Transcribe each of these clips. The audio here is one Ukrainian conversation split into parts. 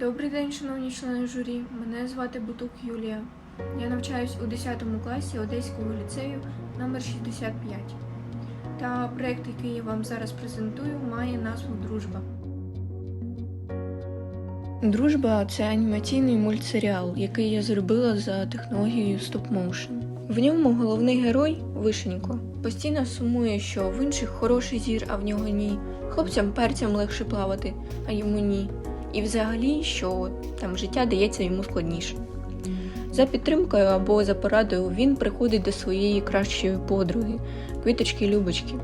Добрий день, шановні члени журі. Мене звати Бутук Юлія. Я навчаюсь у 10 класі Одеського ліцею номер 65. Та проєкт, який я вам зараз презентую, має назву Дружба. Дружба це анімаційний мультсеріал, який я зробила за технологією Motion. В ньому головний герой Вишенько постійно сумує, що в інших хороший зір, а в нього ні. Хлопцям перцям легше плавати, а йому ні. І взагалі, що там життя дається йому складніше. За підтримкою або за порадою він приходить до своєї кращої подруги, квіточки Любочки.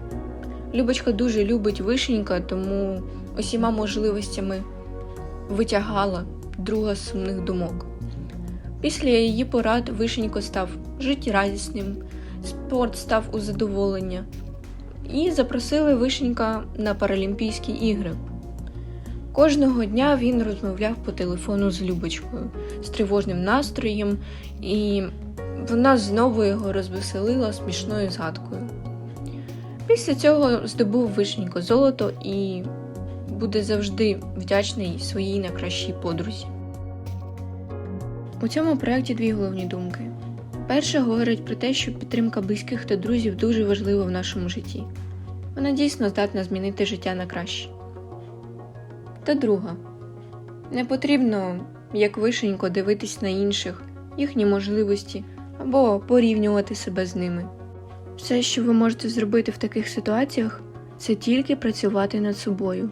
Любочка дуже любить вишенька, тому усіма можливостями витягала друга сумних думок. Після її порад Вишенько став життєрадісним, спорт став у задоволення, і запросили Вишенька на Паралімпійські ігри. Кожного дня він розмовляв по телефону з Любочкою з тривожним настроєм, і вона знову його розвеселила смішною згадкою. Після цього здобув Вишенько золото і буде завжди вдячний своїй найкращій подрузі. У цьому проєкті дві головні думки. Перша говорить про те, що підтримка близьких та друзів дуже важлива в нашому житті. Вона дійсно здатна змінити життя на краще. Та друга. Не потрібно, як вишенько, дивитись на інших, їхні можливості або порівнювати себе з ними. Все, що ви можете зробити в таких ситуаціях, це тільки працювати над собою.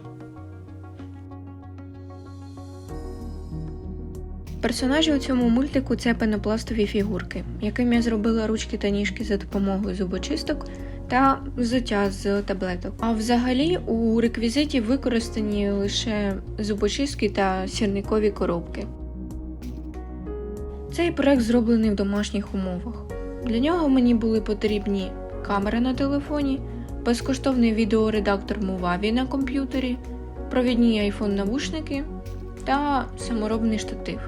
Персонажі у цьому мультику це пенопластові фігурки, яким я зробила ручки та ніжки за допомогою зубочисток та взуття з таблеток. А взагалі у реквізиті використані лише зубочистки та сірникові коробки. Цей проект зроблений в домашніх умовах. Для нього мені були потрібні камера на телефоні, безкоштовний відеоредактор Movavi на комп'ютері, провідні iPhone навушники та саморобний штатив.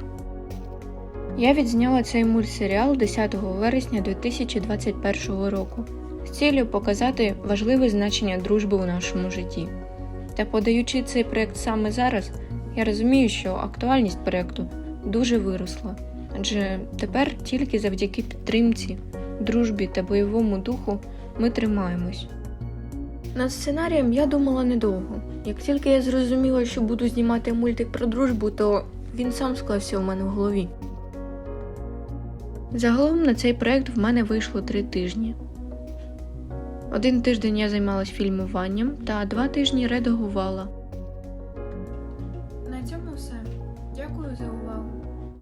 Я відзняла цей мультсеріал 10 вересня 2021 року з цілею показати важливе значення дружби у нашому житті. Та подаючи цей проект саме зараз, я розумію, що актуальність проекту дуже виросла, адже тепер тільки завдяки підтримці, дружбі та бойовому духу ми тримаємось. Над сценарієм я думала недовго. Як тільки я зрозуміла, що буду знімати мультик про дружбу, то він сам склався у мене в голові. Загалом на цей проект в мене вийшло три тижні. Один тиждень я займалась фільмуванням, та два тижні редагувала. На цьому все. Дякую за увагу.